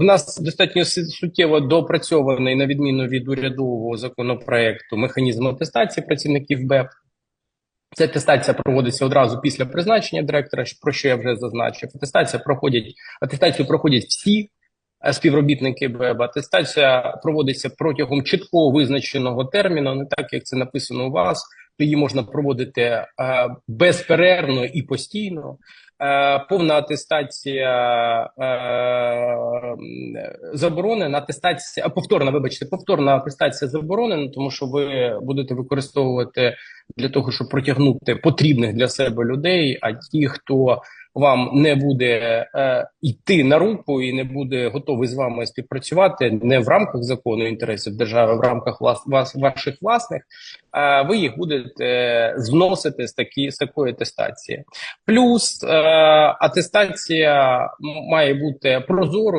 в нас достатньо суттєво допрацьований, на відміну від урядового законопроекту, механізм атестації працівників БЕП. Ця атестація проводиться одразу після призначення директора, про що я вже зазначив. Атестація проходять атестацію проходять всі е, співробітники БЕБ. Атестація проводиться протягом чітко визначеного терміну, не так як це написано у вас. Її можна проводити е, безперервно і постійно. Е, повна атестація е, заборонена. Атестація, повторна, вибачте, повторна атестація заборонена, тому що ви будете використовувати для того, щоб протягнути потрібних для себе людей. А ті, хто вам не буде е, йти на руку і не буде готовий з вами співпрацювати не в рамках закону інтересів держави, а в рамках влас, вас, ваших власних, е, ви їх будете зносити з такі з такої атестації. Плюс е, атестація має бути прозорою.